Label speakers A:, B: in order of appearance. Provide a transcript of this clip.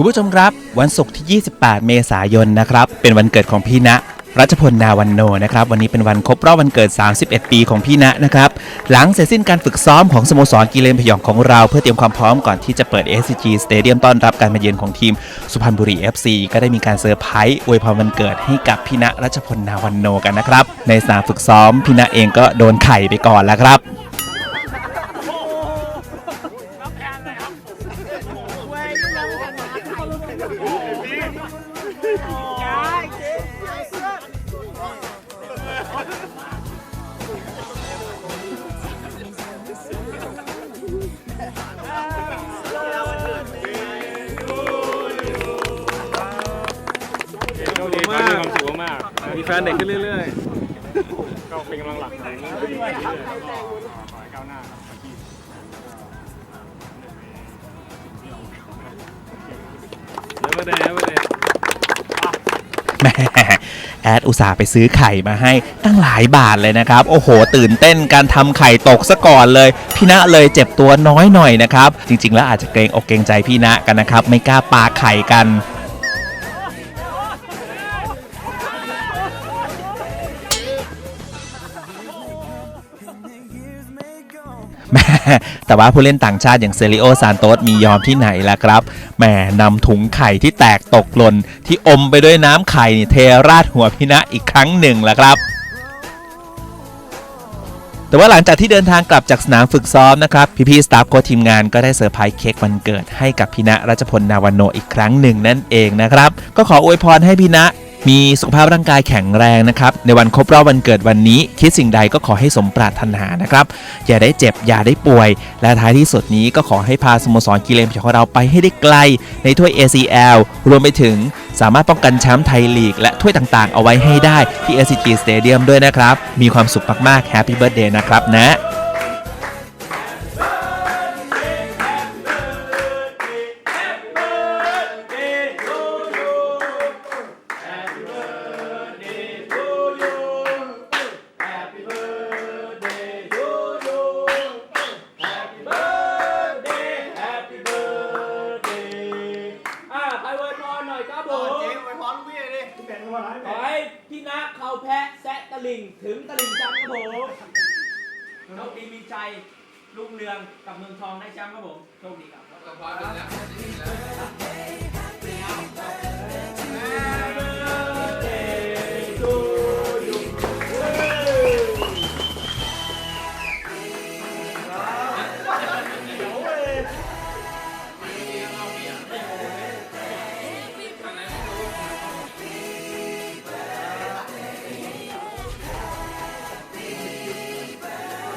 A: คุณผู้ชมครับ วันศุกร์ที่ 28 เมษายนนะครับ เป็นวันเกิดของพี่ณรัชพลนาวันโนนะครับ วันนี้เป็นวันครบรอบวันเกิด 31 ปีของพี่ณนะครับ หลังเสร็จสิ้นการฝึกซ้อมของสโมสรกีเลนพยองของเราเพื่อเตรียมความพร้อมก่อนที่จะเปิด SCG Stadium ต้อนรับการมาเยือนของทีมสุพรรณบุรี FC ก็ได้มีการเซอร์ไพรส์อวยพรวันเกิดให้กับพี่ณรัชพลนาวันโนกันนะครับ ในสนามฝึกซ้อมพี่ณเองก็โดนไข่ไปก่อนแล้วครับ
B: โชคดีครับมีความสุขมากๆมีแฟนเด็กขึ้นเรื่อยๆก็เป็นกำลังหลักของขอให้ก้าวหน้าครับเดี๋ยวมาแดงมาแดง
A: แม่แอดอุตส่าห์ไปซื้อไข่มาให้ตั้งหลายบาทเลยนะครับ โอ้โห ตื่นเต้นการทำไข่ตกซะก่อนเลย พี่ณะเลยเจ็บตัวน้อยหน่อยนะครับ จริง ๆ แล้วอาจจะเกรงอกเกรงใจพี่ณะกันนะครับ ไม่กล้าปาไข่กัน แม่แต่ว่าผู้เล่นต่างชาติอย่างเซริโอซานโตสมียอมที่ไหนล่ะครับแหมนำถุงไข่ที่แตกตกหล่นที่อมไปด้วยน้ำไข่นี่เทราดหัวพี่ณะอีกครั้งหนึ่งล่ะครับแต่ว่าหลังจากที่เดินทางกลับจากสนามฝึกซ้อมนะครับ พี่ๆสตาฟโค้ชทีมงานก็ได้เซอร์ไพรส์เค้กวันเกิดให้กับพี่ณรัชพลนาวโนอีกครั้งหนึ่งนั่นเองนะครับ ก็ขออวยพรให้พี่ณ มีสุขภาพร่างกายแข็งแรงนะครับ ในวันครบรอบวันเกิดวันนี้ คิดสิ่งใดก็ขอให้สมปรารถนานะครับ อย่าได้เจ็บ อย่าได้ป่วย และท้ายที่สุดนี้ก็ขอให้พาสโมสรกีฬาของเราไปให้ได้ไกล ในถ้วย ACL รวมไปถึงสามารถป้องกันแชมป์ไทยลีก และถ้วยต่างๆ เอาไว้ให้ได้ที่ SCG Stadium ด้วยนะครับ มีความสุขมากๆ Happy Birthday นะครับนะ
C: วดนะขอให้พี่นักเขาแพะแซะตะลิงถึงตะลิงจำครับผมโชคดีมีใจลุงเรืองกับเมืองทองได้แชมป์ครับผมโชคดีครับพฮ้ย